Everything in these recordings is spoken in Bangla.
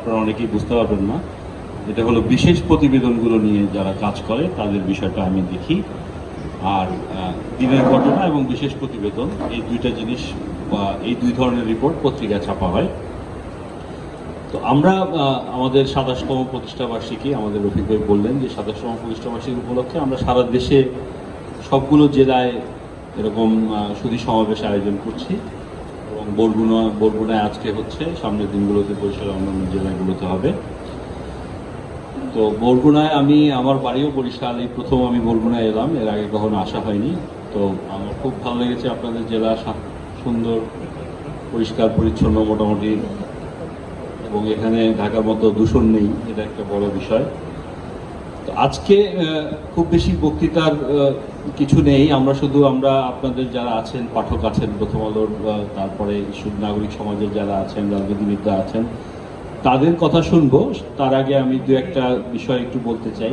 আপনারা অনেকেই বুঝতে পারবেন না। এটা হলো বিশেষ প্রতিবেদনগুলো নিয়ে যারা কাজ করে, তাদের বিষয়টা আমি দেখি। আর দিনের ঘটনা এবং বিশেষ প্রতিবেদন, এই দুইটা জিনিস এই দুই ধরনের রিপোর্ট পত্রিকায় ছাপা হয়। তো আমরা আমাদের সাতাশতম প্রতিষ্ঠাবার্ষিকী আমাদের রফিক ভাই বললেন যে সাতাশতম প্রতিষ্ঠাবার্ষিকী উপলক্ষে আমরা সারা দেশে সবগুলো জেলায় এরকম সুধী সমাবেশ আয়োজন করছি। এবং বরগুনা, বরগুনায় আজকে হচ্ছে, সামনের দিনগুলোতে বরিশাল অন্যান্য জেলাগুলোতে হবে। তো বরগুনায় আমি, আমার বাড়িও বরিশাল এই প্রথম আমি বরগুনায় এলাম, এর আগে কখনো আসা হয়নি। তো আমার খুব ভালো লেগেছে আপনাদের জেলা সুন্দর, পরিষ্কার, পরিচ্ছন্ন মোটামুটি। এবং এখানে ঢাকার মতো দূষণ নেই, এটা একটা বড় বিষয়। আজকে খুব বেশি বক্তৃতার কিছু নেই। আমরা শুধু আমরা আপনাদের যারা আছেন, পাঠক আছেন, প্রথম আলোর তারপরে নাগরিক সমাজের যারা আছেন রাজনীতিবিদরা আছেন, তাদের কথা শুনব। তার আগে আমি দু একটা বিষয় একটু বলতে চাই।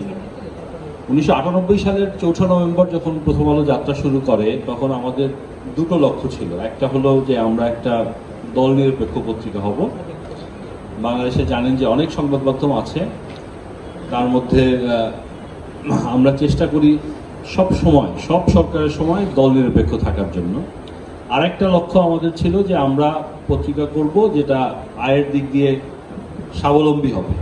উনিশশো আটানব্বই সালের চৌঠা নভেম্বর যখন প্রথম আলো যাত্রা শুরু করে, তখন আমাদের দুটো লক্ষ্য ছিল। একটা হলো যে আমরা একটা দল নিরপেক্ষ পত্রিকা হব। বাংলাদেশে জানেন যে অনেক সংবাদ মাধ্যম আছে। তার মধ্যে আমরা চেষ্টা করি সব সময়, সব সরকারের সময় দল নিরপেক্ষ থাকার জন্য। আরেকটা লক্ষ্য আমাদের ছিল যে আমরা পত্রিকা করব যেটা আয়ের দিক দিয়ে স্বাবলম্বী হবে।